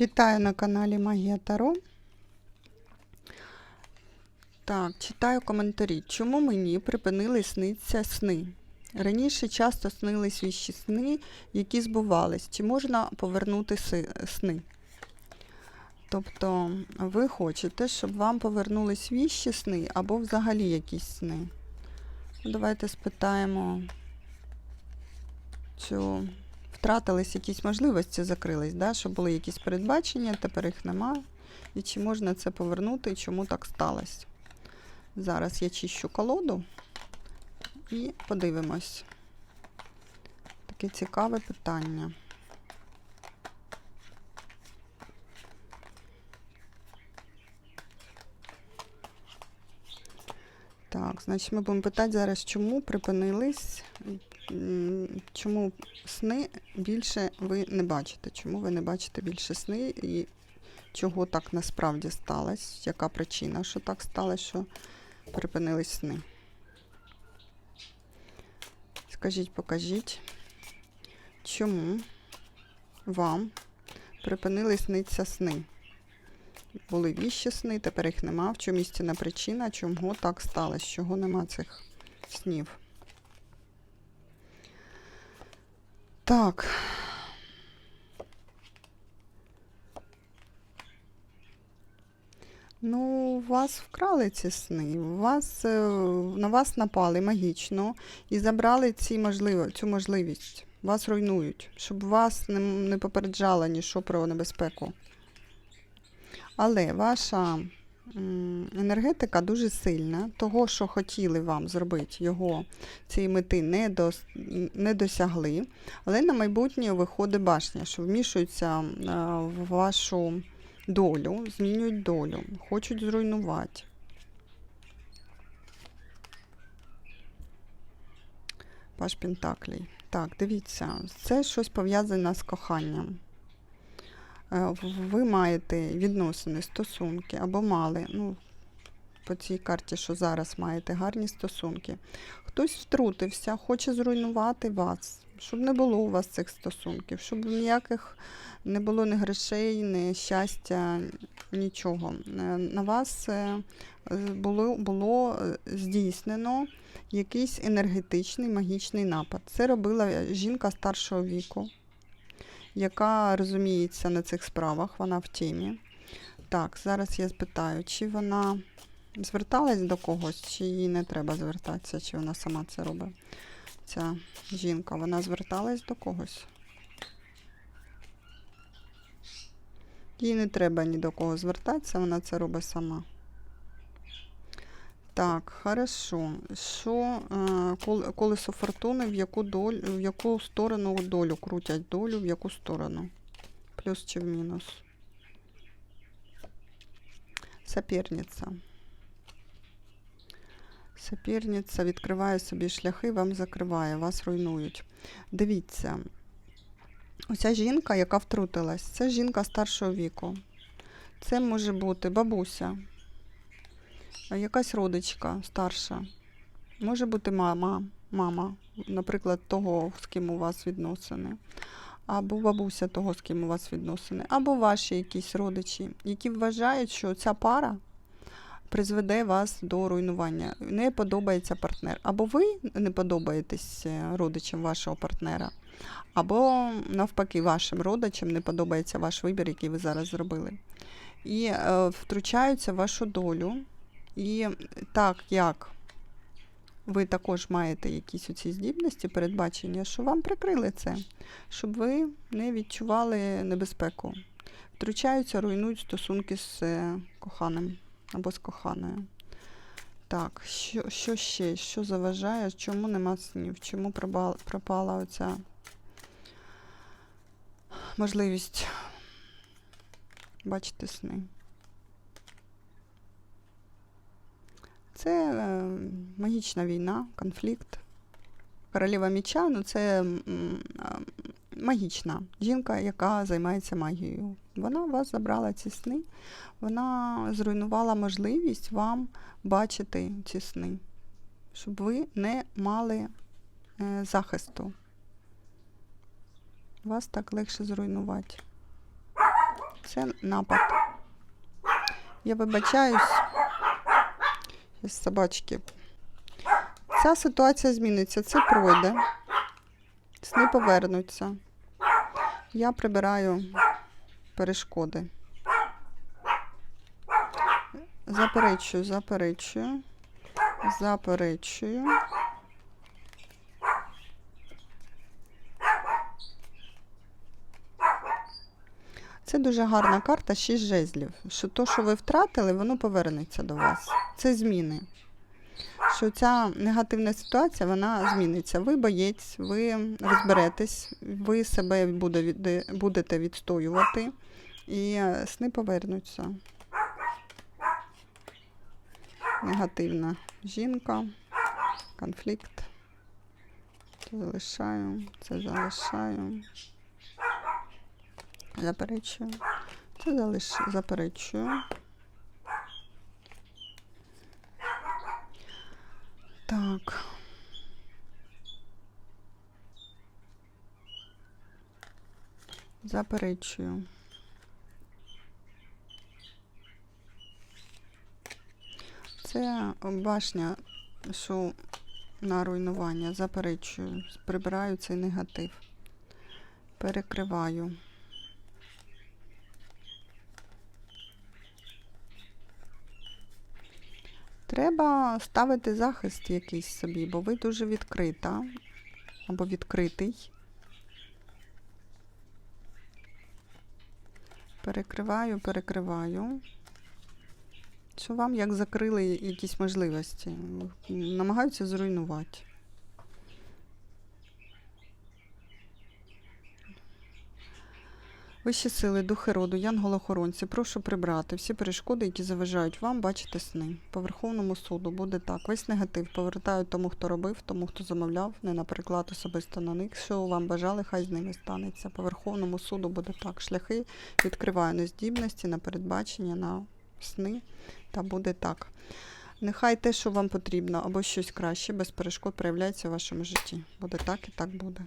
Вітаю на каналі Магія Таро. Так, читаю коментарі. Чому мені припинили сниться сни? Раніше часто снились віщі сни, які збувались. Чи можна повернути сни? Тобто, ви хочете, щоб вам повернулись віщі сни або взагалі якісь сни? Ну, Давайте спитаємо, чи втратились якісь можливості, закрились, да? що були якісь передбачення, тепер їх немає. І чи можна це повернути, і чому так сталося? Зараз я чищу колоду і подивимось. Таке цікаве питання. Так, значить, ми будемо питати зараз, чому припинились, чому сни більше ви не бачите? Чому ви не бачите більше сни і чого так насправді сталося? Яка причина, що так сталося, що припинились сни? Скажіть, покажіть, чому вам припинили сниться сни? Були віщі сни, тепер їх нема. В чому істинна причина, чому так сталося? Чого нема цих снів? Так. Ну, вас вкрали ці сни, вас, е, на вас напали магічно і забрали ці можливо, цю можливість. Вас руйнують, щоб вас не, не попереджало нічого про небезпеку. Але ваша енергетика дуже сильна. Того, що хотіли вам зробити, його цієї мети не, дос, не досягли. Але на майбутнє виходить башня, що вмішуються в вашу долю, змінюють долю, хочуть зруйнувати. Паш Пентаклій. Так, дивіться, це щось пов'язане з коханням. Е, Ви маєте відносини, стосунки або мали. Ну, по цій карті, що зараз маєте гарні стосунки. Хтось втрутився, хоче зруйнувати вас, щоб не було у вас цих стосунків, щоб ніяких не було ні грошей, ні щастя, нічого. Е, На вас е, було, було здійснено якийсь енергетичний магічний напад. Це робила жінка старшого віку, яка розуміється на цих справах, вона в темі. Так, зараз я спитаю, чи вона зверталась до когось, чи їй не треба звертатися, чи вона сама це робить. Ця жінка, вона зверталась до когось. Їй не треба ні до кого звертатися, вона це робить сама. Так, хорошо. Що е, колесо фортуни, в яку долю, в яку сторону долю крутять долю, в яку сторону? Плюс чи в мінус? Соперниця. Соперниця відкриває собі шляхи, вам закриває, вас руйнують. Дивіться, оця жінка, яка втрутилась, це жінка старшого віку. Це може бути бабуся, якась родичка старша. Може бути мама, мама, наприклад, того, з ким у вас відносини. Або бабуся того, з ким у вас відносини, або ваші якісь родичі, які вважають, що ця пара призведе вас до руйнування. Не подобається партнер. Або ви не подобаєтесь е, родичам вашого партнера, або навпаки, вашим родичам не подобається ваш вибір, який ви зараз зробили. І е, втручаються в вашу долю. І так як ви також маєте якісь оці здібності, передбачення, що вам прикрили це, щоб ви не відчували небезпеку. Втручаються, руйнують стосунки з е, коханим або з коханою. Так, що, що ще? Що заважає? Чому нема снів? Чому пропала, пропала оця можливість бачити сни? Це е, магічна війна, конфлікт. Королева міча ну це магічна жінка, яка займається магією. Вона вас забрала ці сни, вона зруйнувала можливість вам бачити ці сни, щоб ви не мали е, захисту. Вас так легше зруйнувати. Це напад. Я вибачаюсь. Із собачки. Ця ситуація зміниться, це пройде. Сни повернуться. Я прибираю перешкоди. Заперечую, заперечую, заперечую. Це дуже гарна карта, 6 жезлів. Що то, що ви втратили, воно повернеться до вас. Це зміни. Що ця негативна ситуація вона зміниться. Ви боєць, ви розберетесь, ви себе будете відстоювати, і сни повернуться. Негативна жінка, конфлікт. Це залишаю, це залишаю. Заперечую. Це залиш... заперечую. Так. Заперечую. Це башня, що на руйнування. Заперечую. Прибираю цей негатив. Перекриваю. Треба ставити захист якийсь собі, бо ви дуже відкрита або відкритий. Перекриваю, перекриваю. Що вам як закрили якісь можливості? Намагаються зруйнувати. Вищі сили, духи роду, янголохоронці, прошу прибрати всі перешкоди, які заважають вам бачити сни. По Верховному суду буде так. Весь негатив повертають тому, хто робив, тому, хто замовляв, не наприклад, особисто на них. Що вам бажали, хай з ними станеться. По Верховному суду буде так. Шляхи відкриваю на здібності, на передбачення, на сни. Та буде так. Нехай те, що вам потрібно, або щось краще, без перешкод проявляється в вашому житті. Буде так і так буде.